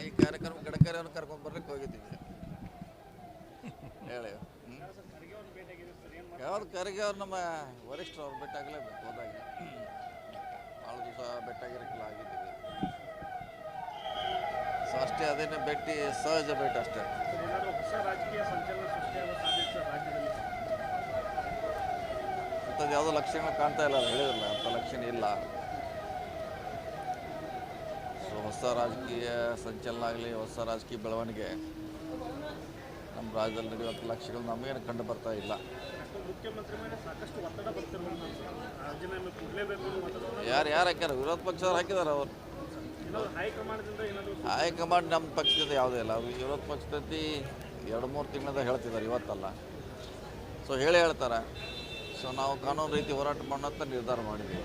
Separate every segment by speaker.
Speaker 1: ಈ ಕಾರ್ಯಕ್ರಮ ಗಡಕರಿಯನ್ನು ಕರ್ಕೊಂಡು ಬರ್ಲಿಕ್ಕೆ ಹೋಗಿದ್ದೀವಿ. ಹೇಳಿ? ಯಾವ್ದು ಕರಿಗೆ ಅವ್ರು ನಮ್ಮ ವರಿಷ್ಠರು ಅವ್ರು ಭೇಟಿಯಾಗಲೇಬೇಕು ಹೋದಾಗ. ಭಾಳ ದಿವಸ ಭೇಟಾಗಿರಕ್ಕೆಲ್ಲ ಆಗಿದ್ದೀವಿ. ಸೊ ಅಷ್ಟೇ ಅದೇನೇ ಭೇಟಿ ಸಹಜ ಭೇಟಿ ಅಷ್ಟೇ
Speaker 2: ಏನಾದರೂ ಹೊಸ ರಾಜಕೀಯ ಸಂಚಲನ ಸೃಷ್ಟಿಯಾಗುವ ಸಾಧ್ಯತೆ ಸರ್ ರಾಜ್ಯದಲ್ಲಿ
Speaker 1: ಅಂಥದ್ದು ಯಾವುದೋ ಲಕ್ಷಣ ಕಾಣ್ತಾ ಇಲ್ಲ, ಅದು ಹೇಳಿದ್ರಲ್ಲ, ಅಂಥ ಲಕ್ಷಣ ಇಲ್ಲ. ಸೊ, ಹೊಸ ರಾಜಕೀಯ ಸಂಚಲನ ಆಗಲಿ, ಹೊಸ ರಾಜಕೀಯ ಬೆಳವಣಿಗೆ ನಮ್ಮ ರಾಜ್ಯದಲ್ಲಿ ನಡೆಯುವಂಥ ಲಕ್ಷ್ಯಗಳು ನಮಗೇನು ಕಂಡು ಬರ್ತಾ ಇಲ್ಲ. ಯಾರು ಯಾರು ಹಾಕ್ಯಾರ? ವಿರೋಧ ಪಕ್ಷದವ್ರು ಹಾಕಿದಾರೆ ಅವರು. ಹೈಕಮಾಂಡ್ ನಮ್ಮ ಪಕ್ಷದ ಯಾವುದೇ ಇಲ್ಲ. ವಿರೋಧ ಪಕ್ಷದಲ್ಲಿ ಎರಡು, ಮೂರು ತಿಂಗಳಿಂದ ಹೇಳ್ತಿದ್ದಾರೆ, ಇವತ್ತಲ್ಲ. ಸೊ, ಹೇಳಿ ಹೇಳ್ತಾರೆ? ಸೊ ನಾವು ಕಾನೂನು ರೀತಿ ಹೋರಾಟ ಮಾಡೋಂಥ ನಿರ್ಧಾರ ಮಾಡಿದ್ದೀವಿ.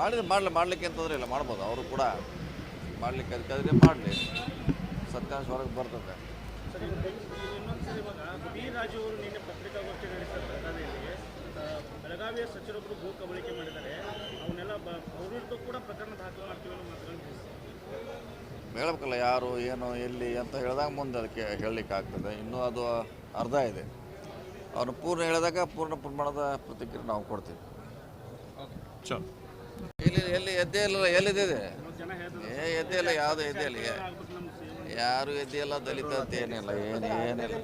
Speaker 1: ಮಾಡಿದ್ರೆ ಮಾಡಲಿ, ಮಾಡಲಿಕ್ಕೆ ಅಂತಂದ್ರೆ ಇಲ್ಲ, ಮಾಡ್ಬೋದು. ಅವರು ಕೂಡ ಮಾಡಲಿಕ್ಕೆ ಅದಕ್ಕಾದ್ರೆ ಮಾಡಲಿ. ಸತ್ಯಾಂಶ ಹೊರಗೆ ಬರ್ತದೆ. ಹೇಳ್ಬೇಕಲ್ಲ ಯಾರು, ಏನು, ಎಲ್ಲಿ ಅಂತ ಹೇಳಿದಾಗ ಮುಂದೆ ಅದಕ್ಕೆ ಹೇಳಲಿಕ್ಕೆ ಆಗ್ತದೆ ಇನ್ನೂ ಅದು ಅರ್ಧ ಇದೆ. ಅವನು ಪೂರ್ಣ ಹೇಳಿದಾಗ ಪೂರ್ಣ ಪ್ರಮಾಣದ ಪ್ರತಿಕ್ರಿಯೆ ನಾವು ಕೊಡ್ತೀವಿ. ಇಲ್ಲಿ ಎಲ್ಲಿ ಎದ್ದೇ ಇಲ್ಲ ಎಲ್ಲಿದೆ ಏ ಎದ್ದೇ ಇಲ್ಲ ಯಾವುದು ಎದ್ದೇ ಇಲ್ಲ ಯಾರು ಎದ್ದೇ ಇಲ್ಲ ದಲಿತ ಅಂತ ಏನಿಲ್ಲ ಏನು ಏನಿಲ್ಲ.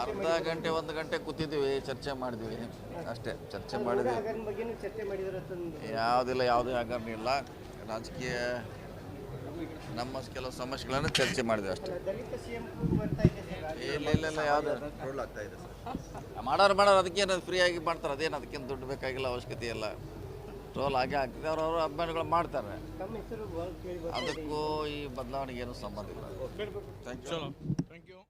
Speaker 1: ಅರ್ಧ ಗಂಟೆ ಒಂದು ಗಂಟೆ ಕೂತಿದ್ದೀವಿ ಚರ್ಚೆ ಮಾಡಿದ್ವಿ ಅಷ್ಟೇ ಚರ್ಚೆ ಮಾಡಿದ್ವಿ ಯಾವುದಿಲ್ಲ ಯಾವುದೇ ಹಗರಣ ಇಲ್ಲ. ರಾಜಕೀಯ ನಮ್ಮ ಕೆಲವು ಸಮಸ್ಯೆಗಳನ್ನು ಚರ್ಚೆ ಮಾಡಿದೆ ಅಷ್ಟೇ.
Speaker 3: ದಲಿತ ಸಿಎಂ ಬರ್ತಾ ಇದೆ ಸರ್.
Speaker 1: ಇಲ್ಲ ಇಲ್ಲ ಇಲ್ಲ ಯಾವುದು? ಮಾಡೋರು ಮಾಡೋರು ಅದಕ್ಕೇನು ಫ್ರೀಯಾಗಿ ಮಾಡ್ತಾರೆ. ಅದೇನು ಅದಕ್ಕೇನು ದುಡ್ಡು ಬೇಕಾಗಿಲ್ಲ ಅವಶ್ಯಕತೆ ಇಲ್ಲ. ಟ್ರೋಲ್ ಹಾಗೆ ಆಗ್ತದೆ ಅವ್ರವ್ರ ಅಭಿಮಾನಿಗಳು ಮಾಡ್ತಾರೆ. ಅದಕ್ಕೂ ಈ ಬದಲಾವಣೆಗೆ ಏನು ಸಂಬಂಧ ಇಲ್ಲ. Thank you